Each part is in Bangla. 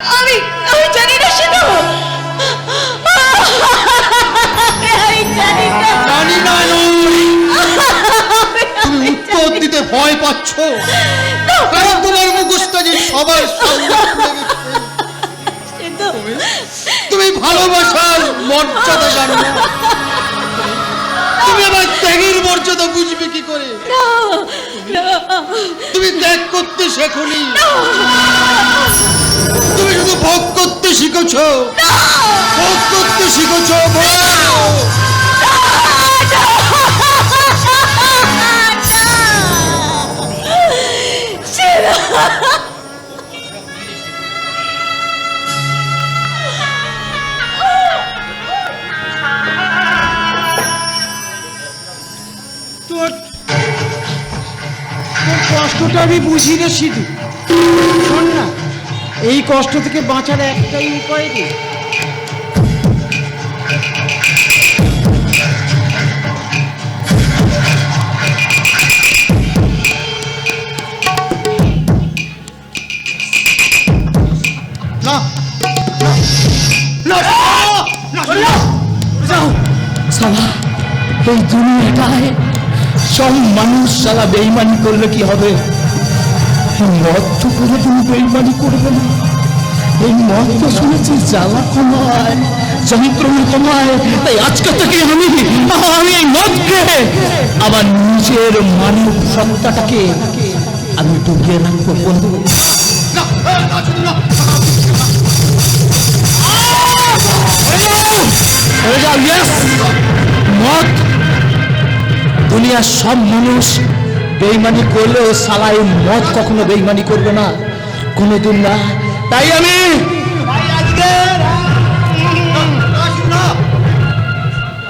আমি আমি জানি না সেটা আমি জানি না। জানি না নই। তুমি উত্তর দিতে ভয় পাচ্ছ। কারণ তোমার মুখোশটা যে সবার সামনে খুলে গেছে। তুমি ভালোবাসার মর্যাদা জানো না। তুমি ত্যাগের মর্যাদা বুঝবে কি করে? না না। তুমি ত্যাগ করতে শেখনি। করতে শিখেছ? ভোগ করতে শিখেছ কষ্টটা আমি বুঝি রে সিধু না এই কষ্ট থেকে বাঁচার একটাই উপায় সালা, এই দুনিয়াটায় সব মানুষ সালা বেইমানি করলে কি হবে? এই মদ তো কোনোদিন বেইমানি করবে না। এই মদ শুনেছি জ্বালা কমায়, যন্ত্রণা কমায়। তাই আজকে থেকে আমি আমি এই মদকে আমার নিজের মানব সত্তাটাকে আমি ডুবিয়ে রাখব বন্ধু। দুনিয়ার সব মানুষ বেইমানি করলেও সালাই মদ কখনো বেইমানি করবে না, কোনোদিন না। তাই আমি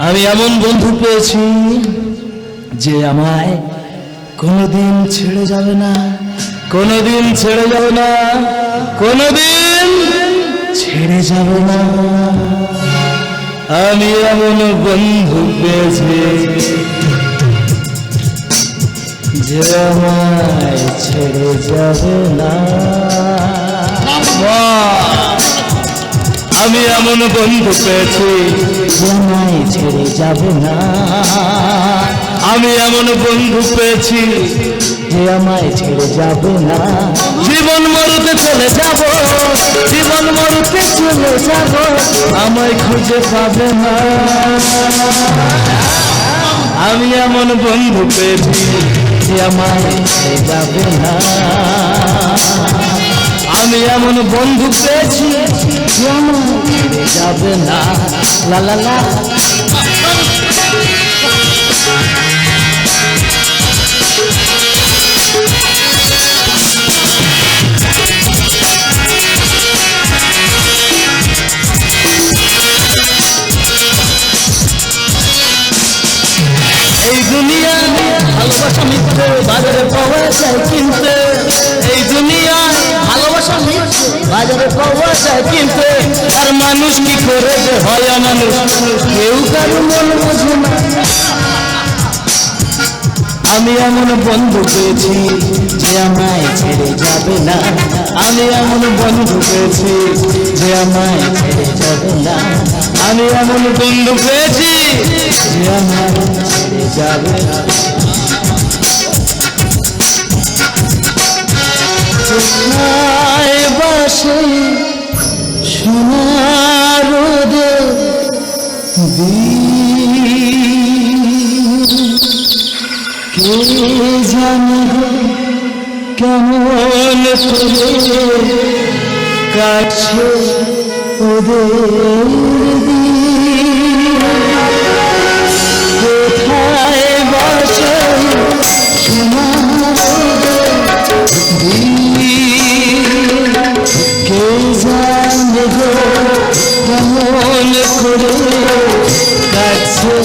আমি এমন বন্ধু পেয়েছি যে আমায় কোনোদিন ছেড়ে যাবে না, কোনোদিন ছেড়ে যাবে না, কোনোদিন ছেড়ে যাবে না। আমি এমন বন্ধু পেয়েছি যে আমায় ছেড়ে যাবে না। আমি এমন বন্ধু পেয়েছি। আমায় ছেড়ে যাবে না। আমি এমন বন্ধু পেয়েছি। যে আমায় ছেড়ে যাবে না। জীবন মরুতে চলে যাব। জীবন মরুতে চলে যাব। আমায় খুঁজে পাবে না। আমি এমন বন্ধু পেয়েছি। ছেড়ে যাবে না। আমি এমন বন্ধু পেয়েছি যাবে না। লা লা লা। ভালোবাসা মিথ্যে, বাজারে পাওয়া কিনতে। এই ভালোবাসা বাজারে পাওয়া কিনতে। আর মানুষ কি করে যে হয় মানুষ কেউ কারও মন বোঝে না। আমি এমন বন্ধু পেয়েছি যে আমায় ছেড়ে যাবে না। আমি এমন বন্ধু পেয়েছি যে আমায় ছেড়ে যাবে না। আমি এমন বন্ধু পেয়েছি যে আমায় ছেড়ে যাবে না। কোথায় বসে সোনার কে জানে কেমন করে কাছে ওদের কেমন করে কাছে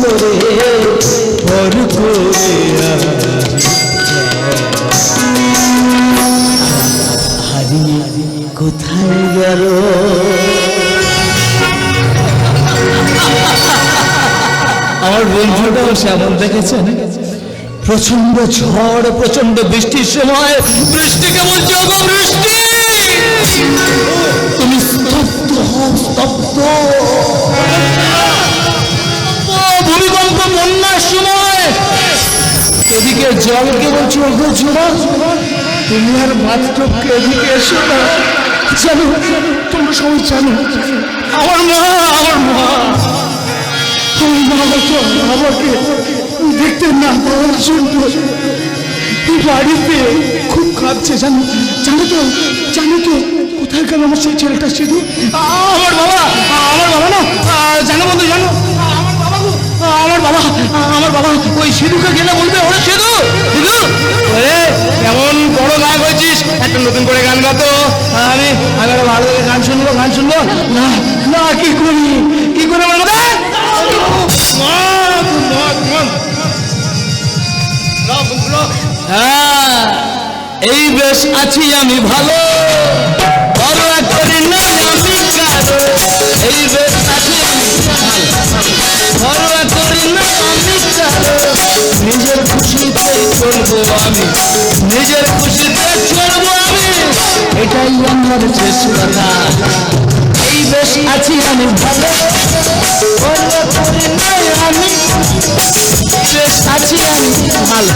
করে ভর করে হারিয়ে কোথায় গেল আমার বন্ধুটা দিবস এমন দেখেছেন প্রচণ্ড ঝড় প্রচণ্ড বৃষ্টির সময় বৃষ্টিকে বলছে বৃষ্টি! তুমি ভূমিকম্প, বন্যার সময়। এদিকে জলকে বলছি, ওগো জোড়া, তুমি আর মাত্র এদিকে এসো না। জানো, তোমরা সবাই জানো, আমার মা আমার মা। আমার মা আমাকে না পাওয়ার জন্য বাড়িতে খুব কাঁদছে, জানো? জানো তো জানো তো কোথায় গেল আমার সেই ছেলেটা শুধু আমার বাবা আমার বাবা না? জানো বন্ধু, জানো? আমার বাবা আমার বাবা ওই সিধুকে গেলে বলবে, ওরে সিধু সিধু, ওরে, কেমন বড় গায়ক হয়েছিস? একটা নতুন করে গান গাতো। আমি আমি ভালো গান শুনব গান শুনব? না না, কি করে? হ্যাঁ এই বেশ আছি আমি ভালো। না এই বেশ না নিজের খুশিতে চলবো আমি। নিজের খুশিতে চলবো আমি। এটাই আমার শেষ কথা। এই বেশ আছি আমি ভালো। আমি আছি আমি ভালো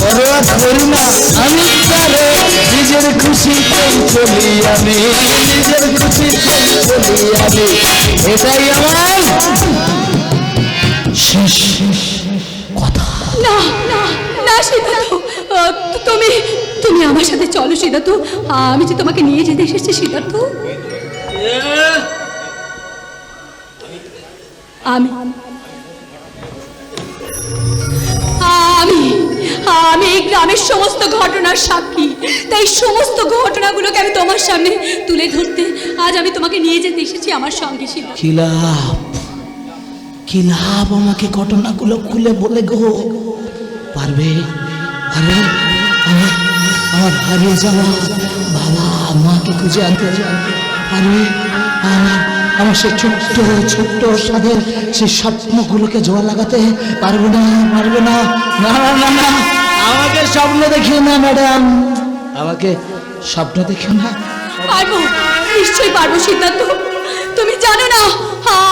পরোয়া করি না আমি কারও নিজের খুশিতে চলি আমি। নিজের খুশিতে চলি আমি। এটাই আমার শেষ কথা। না না না সিদ্ধার্থ। তুমি তুমি আমার সাথে চলো সিদ্ধার্থ। আমি যে তোমাকে নিয়ে যেতে এসেছি সিদ্ধার্থ। আমি আমি আমি সমস্ত ঘটনার সাক্ষী। তাই সমস্ত ঘটনাগুলোকে আমি তোমার সামনে তুলে ধরতে আজ আমি তোমাকে নিয়ে যেতে এসেছি আমার সঙ্গে সিদ্ধার্থ কি লাভ? আমাকে ঘটনাগুলো খুলে বলে গো? পারবে? পারবে আমার আমার হারিয়ে যাওয়া বাবা মাকে খুঁজে আনতে পারবে আমার সে ছোট্ট ছোট্ট সাদের সেই স্বপ্নগুলোকে জোয়া লাগাতে পারবে না পারবে না না না না। আমাকে স্বপ্ন দেখিও না, ম্যাডাম। আমাকে স্বপ্ন দেখিও না। পারব, নিশ্চয়ই পারব সিদ্ধার্থ তুমি জানো না,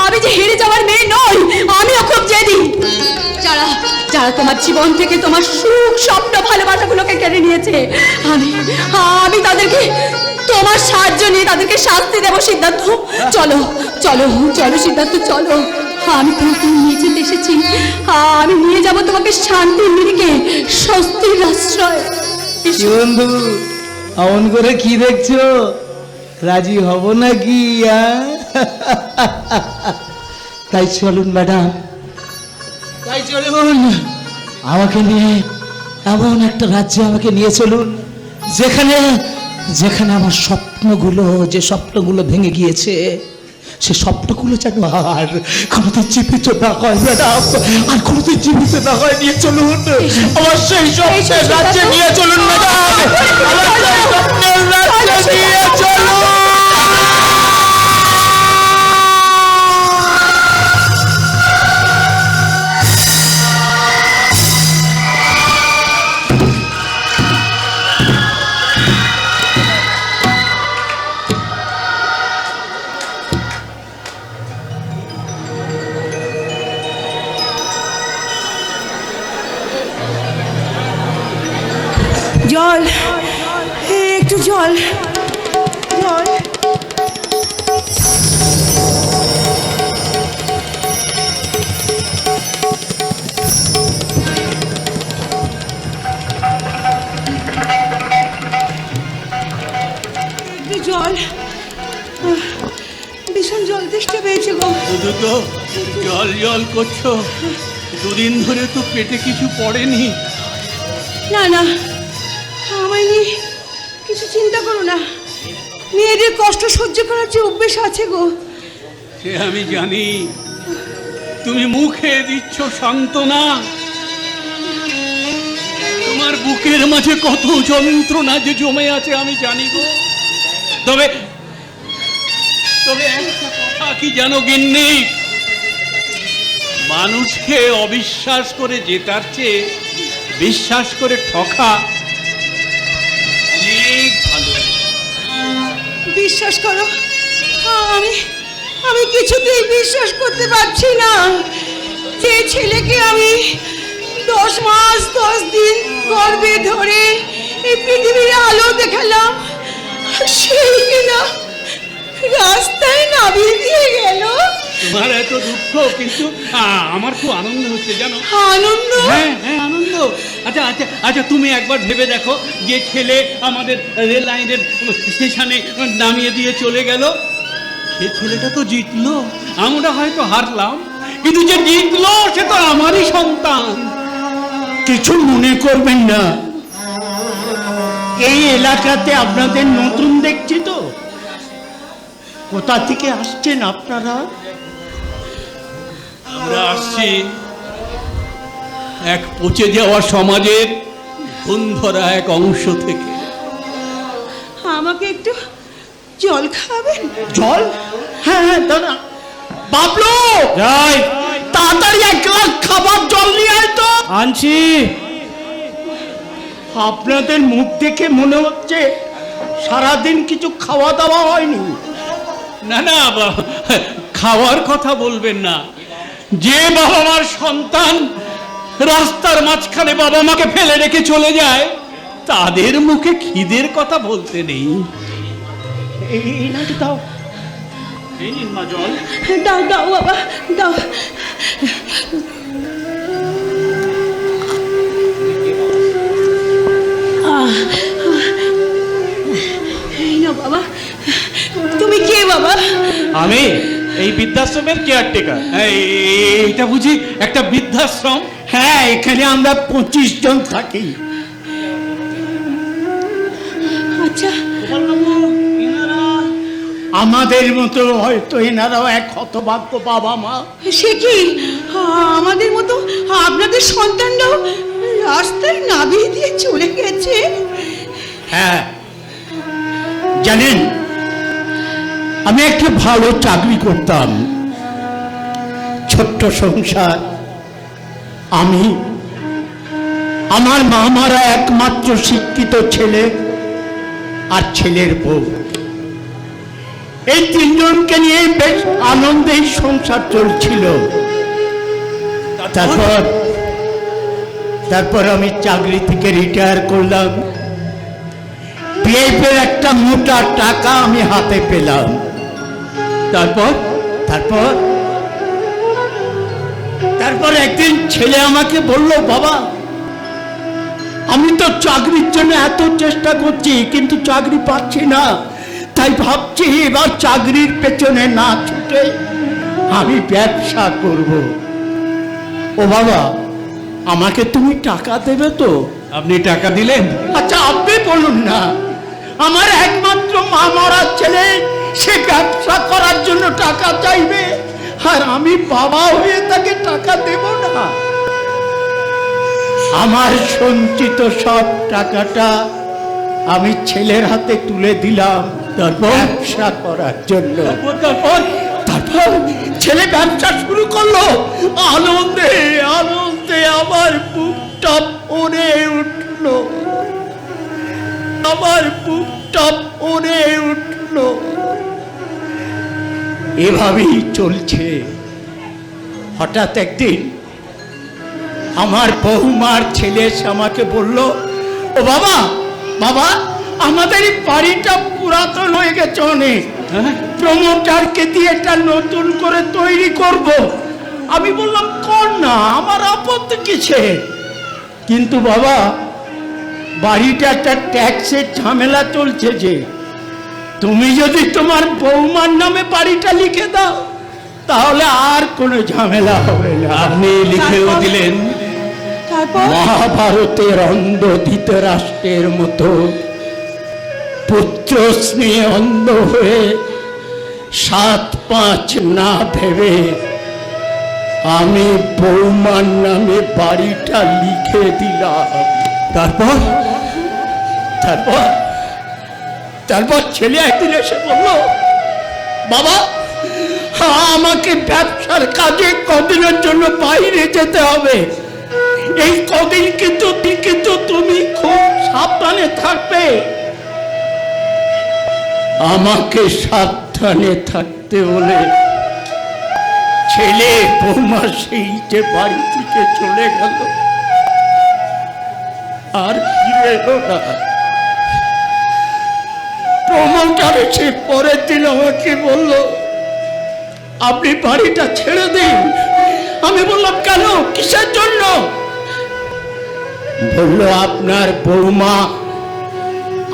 আমি যে হেরে যাওয়ার মেয়ে নই আমিও খুব জেদি। যারা যারা তোমার জীবন থেকে তোমার সুখ, স্বপ্ন, ভালোবাসাগুলোকে কেড়ে নিয়েছে, আমি আমি তাদেরকে, তোমার সাহায্য নিয়ে তাদেরকে শাস্তি দেবো সিদ্ধার্থ চলো চলো চলো সিদ্ধার্থ চলো। আমি তোমাকে নিয়ে যেতে এসেছি। আমি নিয়ে যাব তোমাকে শান্তির নিরিখে স্বস্তির আশ্রয়। বন্ধু অমন করে কি দেখছ? রাজি হব নাকি আঁ? তাই চলুন ম্যাডাম। তাই চলুন। আমাকে নিয়ে এমন একটা রাজ্যে আমাকে নিয়ে চলুন যেখানে যেখানে আমার স্বপ্নগুলো যে স্বপ্নগুলো ভেঙে গিয়েছে সে স্বপ্নগুলো যেন আর কোনোদিন জীবিত না হয় ম্যাডাম আর কোনোদিন জীবিত না হয়, নিয়ে চলুন। অবশ্যই রাজ্যে নিয়ে চলুন ম্যাডাম নিয়ে চলুন। জল। একটু জল। জল। জল। ভীষণ জল তেষ্টা পেয়েছে গো। শুধু তো জল জল করছ? দুদিন ধরে তো পেটে কিছু পড়েনি। না না আমায় কিছু চিন্তা করো না। মেয়েদের কষ্ট সহ্য করার যে অভ্যেস আছে গো। সে আমি জানি। তুমি মুখে দিচ্ছ সান্ত্বনা। তোমার বুকের মাঝে কত যন্ত্রণা যে জমে আছে আমি জানি গো। তবে তবে কথা কি জানো গিন্নি? মানুষকে অবিশ্বাস করে জেতার চেয়ে, বিশ্বাস করে ঠকা বিশ্বাস করো, আমি আমি কিছুতেই বিশ্বাস করতে পারছি না। যে ছেলেকে আমি দশ মাস, দশ দিন গর্বে ধরে এই পৃথিবীর আলো দেখালাম সেই কিনা রাস্তায় গেল তোমার এত দুঃখ কিন্তু আমার খুব আনন্দ হচ্ছে জানো? আনন্দ? হ্যাঁ হ্যাঁ আনন্দ। আচ্ছা আচ্ছা আচ্ছা তুমি একবার ভেবে দেখো যে ছেলে আমাদের রেল লাইনের স্টেশনে নামিয়ে দিয়ে চলে গেল। সে ছেলেটা তো জিতলো আমরা হয়তো হারলাম কিন্তু যে জিতলো সে তো আমারই সন্তান। কিছু মনে করবেন না। এই এলাকাতে আপনাদের নতুন দেখছি তো। কোথা থেকে আসছেন আপনারা? আমরা আসছি এক পচে যাওয়া সমাজের বন্ধরা এক অংশ থেকে। আমাকে একটু জল খাবেন জল? হ্যাঁ হ্যাঁ দাদা। বাবলু! যাই। তাড়াতাড়ি এক গ্লাস খাবার জল নিয়ে আয় তো। আনছি। আপনাদের মুখ দেখে মনে হচ্ছে সারাদিন কিছু খাওয়া দাওয়া হয়নি। না না খাওয়ার কথা বলবেন না। যে বাবা মার সন্তান রাস্তার মাঝখানে বাবা মাকে ফেলে রেখে চলে যায় তাদের মুখে খিদের কথা বলতে নেই। এই দাও। এই নিন মা জল। দাও দাও বাবা দাও। এই নাও বাবা। তুমি কে বাবা? আমি? এই বৃদ্ধাশ্রমের কেয়ারটেকার এই, এইটা বুঝি একটা বৃদ্ধাশ্রম? হ্যাঁ এখানে আমরা পঁচিশ জন থাকি। আচ্ছা। আমাদের মতো হয়তো এনারাও এক হতভাগ্য বাবা মা। সে কি? আমাদের মতো আপনাদের সন্তানরাও রাস্তায় নামিয়ে দিয়ে চলে গেছে? হ্যাঁ। জানেন আমি একটা ভালো চাকরি করতাম। ছোট্ট সংসার। আমি আমার মামারা একমাত্র শিক্ষিত ছেলে আর ছেলের বউ। এই তিনজনকে নিয়ে বেশ আনন্দেই সংসার চলছিল। তারপর তারপর আমি চাকরি থেকে রিটায়ার করলাম। পিএফের একটা মোটা টাকা আমি হাতে পেলাম। তারপর? তারপর? তারপর একদিন ছেলে আমাকে বলল বাবা আমি তো চাকরির জন্য এত চেষ্টা করছি কিন্তু চাকরি পাচ্ছি না। তাই ভাবছি এবার চাকরির পেছনে না ছুটে আমি ব্যবসা করব। ও বাবা আমাকে তুমি টাকা দেবে তো? আপনি টাকা দিলেন? আচ্ছা আপনি বলুন না। আমার একমাত্র মা মারা ছেলে সে ব্যবসা করার জন্য টাকা চাইবে আর আমি বাবা হয়ে তাকে টাকা দেব না। আমার সঞ্চিত সব টাকাটা আমি ছেলের হাতে তুলে দিলাম তার ব্যবসা করার জন্য। তারপর ছেলে ব্যবসা শুরু করল। আনন্দে আনন্দে আমার বুকটা ভরে উঠল। আমার বুকটা ভরে উঠল। এভাবেই চলছে। হঠাৎ একদিন আমার বৌমার ছেলে এসে আমাকে বলল ও বাবা বাবা আমাদের এই বাড়িটা পুরাতন হয়ে গেছে অনেক। প্রমোটারকে দিয়ে এটা নতুন করে তৈরি করব। আমি বললাম কর না আমার আপত্তি কিসে? কিন্তু বাবা বাড়িটা একটা ট্যাক্সের ঝামেলা চলছে যে। তুমি যদি তোমার বৌমার নামে বাড়িটা লিখে দাও তাহলে আর কোনো ঝামেলা হবে না। আপনি লিখেও দিলেন। মহাভারতের অন্ধ ধৃতরাষ্ট্রের মতো পুত্র স্নেহে অন্ধ হয়ে সাত পাঁচ না ভেবে আমি বৌমার নামে বাড়িটা লিখে দিলাম। তারপর? তারপর? তারপর ছেলে একদিন এসে বলল, বাবা, আমাকে ব্যবসার কাজে কদিনের জন্য বাইরে যেতে হবে। এই কদিন কিন্তু কিন্তু তুমি খুব সাবধানে থাকবে। আমাকে সাবধানে থাকতে হলে ছেলে বৌমা সেই যে বাড়ি থেকে চলে গেল। আর ফিরে এলো না। প্রমোটার এসে পরের দিন আমাকে বলল আপনি বাড়িটা ছেড়ে দিন। আমি বললাম কেন? কিসের জন্য? বলল আপনার বৌমা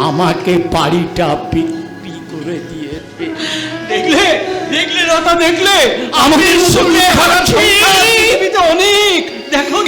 আমাকে বাড়িটা বিক্রি করে দিয়েছে। দেখলে? দেখলে রতা দেখলে? আমাদের সঙ্গে অনেক। দেখো